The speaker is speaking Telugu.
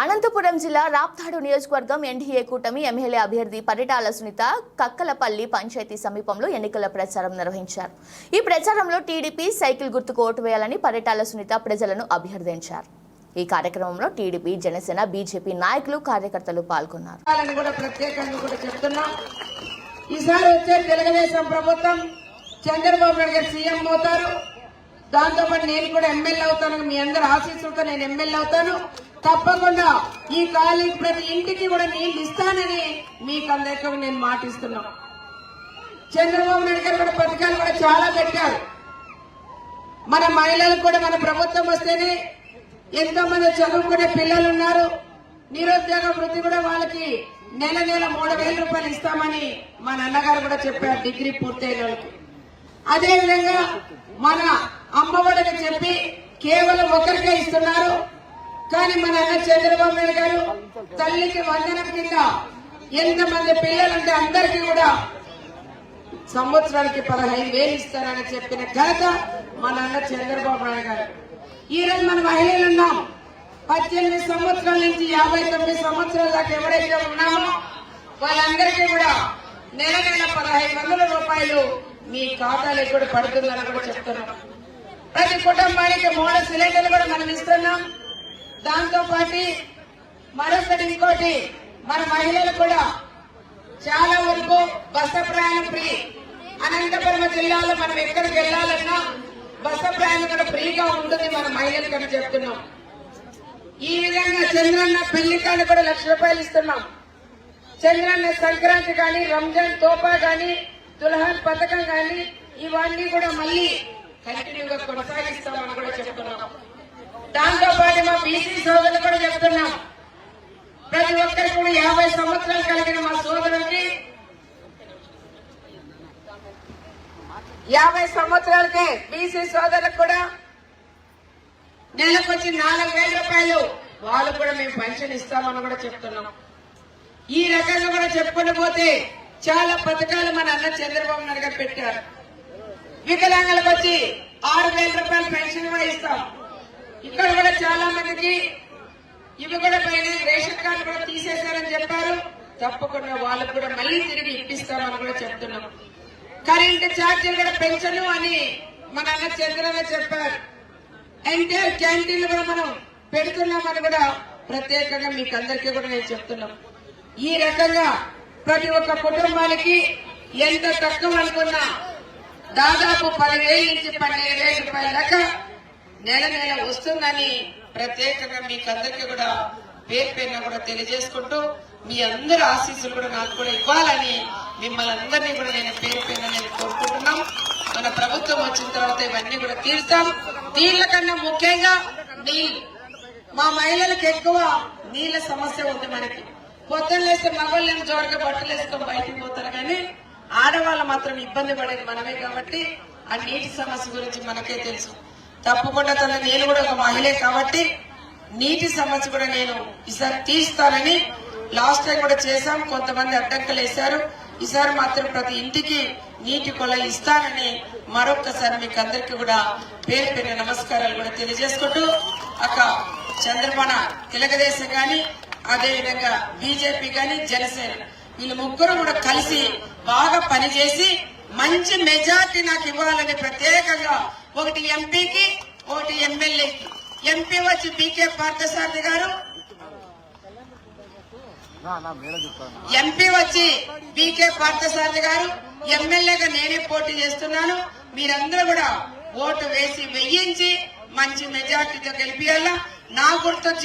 అనంతపురం జిల్లా రాప్తాడు నియోజకవర్గం ఎన్డీఏ కూటమి ఎమ్మెల్యే అభ్యర్థి పరిటాల సునీత కక్కలపల్లి పంచాయతీ సమీపంలో ఎన్నికల ప్రచారం నిర్వహించారు. ఈ ప్రచారంలో టీడీపీ సైకిల్ గుర్తుకు ఓటు వేయాలని పరిటాల సునీత ప్రజలను అభ్యర్థించారు. ఈ కార్యక్రమంలో టీడీపీ జనసేన బీజేపీ నాయకులు కార్యకర్తలు పాల్గొన్నారు. ఈసారి వచ్చే తెలుగుదేశం ప్రభుత్వం చంద్రబాబు నాయుడు గారు సీఎం అవుతారు. దాంతో పాటు నేను కూడా ఎమ్మెల్యే అవుతాను. మీ అందరు ఆశీస్సులతో నేను ఎమ్మెల్యే అవుతాను. తప్పకుండా ఈ కాలనీ ప్రతి ఇంటికి కూడా నీళ్ళు ఇస్తానని మీకు అందరికీ నేను మాటిస్తున్నాను చంద్రబాబు నాయుడు గారు కూడా పథకాలు కూడా చాలా పెట్టారు. మన మహిళలకు కూడా మన ప్రభుత్వం వస్తేనే ఎంతో మంది చదువుకునే పిల్లలు ఉన్నారు. నిరుద్యోగ వృత్తి కూడా వాళ్ళకి నెల నెల మూడు వేల రూపాయలు ఇస్తామని మా నాన్నగారు కూడా చెప్పారు డిగ్రీ పూర్తయిన వాళ్ళకి అదేవిధంగా మన అమ్మఒడిని చెప్పి కేవలం ఒకరికే ఇస్తున్నారు. కానీ మన అన్న చంద్రబాబు నాయుడు గారు తల్లికి వందనం కింద ఎంతమంది పిల్లలుంటే అందరికీ కూడా సంవత్సరానికి పదహైదు వేలు ఇస్తారని చెప్పిన ఘనత మా నాన్న చంద్రబాబు నాయుడు గారు. ఈరోజు మన మహిళలు ఉన్నాం. పద్దెనిమిది సంవత్సరాల నుంచి యాభై తొమ్మిది సంవత్సరాల దాకా ఎవరైతే ఉన్నామో వాళ్ళందరికీ కూడా నెల నెల పదహైదు వందల రూపాయలు మీ ఖాతాలకు కూడా పడుతుందని కూడా చెప్తున్నాం. ప్రతి కుటుంబానికి మూడు సిలిండర్లు కూడా మనం ఇస్తున్నాం. దాంతో పాటు మరొకటి ఇంకోటి మన మహిళలు కూడా చాలా వరకు బస్సు ప్రయాణం ఫ్రీ. అనంతపురం జిల్లాలో మనం ఎక్కడికి వెళ్ళాలన్నా బస్సు ప్రయాణం కూడా ఫ్రీగా ఉంటుంది మన మహిళలకు అని చెప్తున్నాం. ఈ విధంగా చంద్రన్న పెళ్ళికాన్ని కూడా లక్ష రూపాయలు ఇస్తున్నాం. చంద్రన్న సంక్రాంతి కానీ రంజాన్ తోపా కానీ దుల్హన్ పథకం కానీ ఇవన్నీ కూడా మళ్ళీ కంటిన్యూగా కొనసాగిస్తామని కూడా చెప్తున్నాం. దాంతో పాటు మా బీసీ సోదరులు కూడా చెప్తున్నాం. ప్రతి ఒక్కరికి కూడా యాభై సంవత్సరాలు కలిగిన మా సోదరుడికి యాభై సంవత్సరాలకే బీసీ సోదరులకు కూడా నెలకు వచ్చి నాలుగు వేల రూపాయలు వాళ్ళు కూడా మేము పెన్షన్ ఇస్తామని కూడా చెప్తున్నాం. ఈ రకంగా కూడా చెప్పుకుంటూ పోతే చాలా పథకాలు మన అన్న చంద్రబాబు నాయుడు గారు పెట్టారు. వికలాంగులకు వచ్చి ఆరు వేల రూపాయలు పెన్షన్ కూడా ఇస్తాం. ఇక్కడ కూడా చాలా మందికి ఇవి కూడా పైన రేషన్ కార్డు కూడా తీసేశారని చెప్పారు. తప్పకుండా వాళ్ళకు కూడా మళ్ళీ తిరిగి ఇప్పిస్తామని కూడా చెప్తున్నాం. కరెంటు ఛార్జీలు కూడా పెంచను అని మన అన్న చంద్రన్న చెప్పారు. ఎన్టీఆర్ క్యాంటీన్లు కూడా మనం పెడుతున్నామని కూడా ప్రత్యేకంగా మీకు అందరికీ కూడా నేను చెప్తున్నాం. ఈ రకంగా ప్రతి ఒక్క కుటుంబానికి ఎంత తక్కువ అనుకున్నా దాదాపు పదివేల నుంచి పన్నెండు వేల రూపాయల దాకా నెల నెల వస్తుందని ప్రత్యేకంగా మీకు అందరికీ కూడా పేరు పేరున కూడా తెలియజేసుకుంటూ మీ అందరి ఆశీస్సులు కూడా నాకు కూడా ఇవ్వాలని మిమ్మల్ని అందరినీ కూడా నేను పేరు పేరున నేను కోరుకుంటున్నాం. మన ప్రభుత్వం వచ్చిన తర్వాత ఇవన్నీ కూడా తీరుస్తాం దీనిల కన్నా ముఖ్యంగా నీళ్ళు మా మహిళలకు ఎక్కువ నీళ్ళ సమస్య ఉంది మనకి. పొద్దున్న లేస్తే మగవాళ్ళని జోరుగా బట్టలు వేసుకొని బయటికి పోతారు కానీ ఆడవాళ్ళు మాత్రం ఇబ్బంది పడేది మనమే కాబట్టి ఆ నీటి సమస్య గురించి మనకే తెలుసు. తప్పకుండా తన నేను కూడా ఒక మహిళే కాబట్టి నీటి సమస్య కూడా నేను ఈసారి తీస్తానని లాస్ట్ టైం కూడా చేశాం. కొంతమంది అడ్డంకులు వేశారు. ఈసారి మాత్రం ప్రతి ఇంటికి నీటి కొల ఇస్తానని మరొక్కసారి మీకు అందరికీ కూడా పేరు పేరు నమస్కారాలు కూడా తెలియజేసుకుంటూ అక్క చంద్రమణ తెలుగుదేశం కానీ అదే విధంగా బీజేపీ గాని జనసేన. వీళ్ళు ముగ్గురు కూడా కలిసి బాగా పనిచేసి మంచి మెజార్టీ నాకు ఇవ్వాలని ప్రత్యేకంగా ఒకటి ఎంపీకి ఒకటి ఎమ్మెల్యేకి. ఎంపీ వచ్చి బీకే పార్థసారథి గారు ఎంపీ వచ్చి బీకే పార్థసారథి గారు ఎమ్మెల్యేగా నేనే పోటీ చేస్తున్నాను. మీరందరూ కూడా ఓటు వేసి వెయ్యించి మంచి మెజార్టీతో గెలిపియాలా? నా గుర్తొచ్చి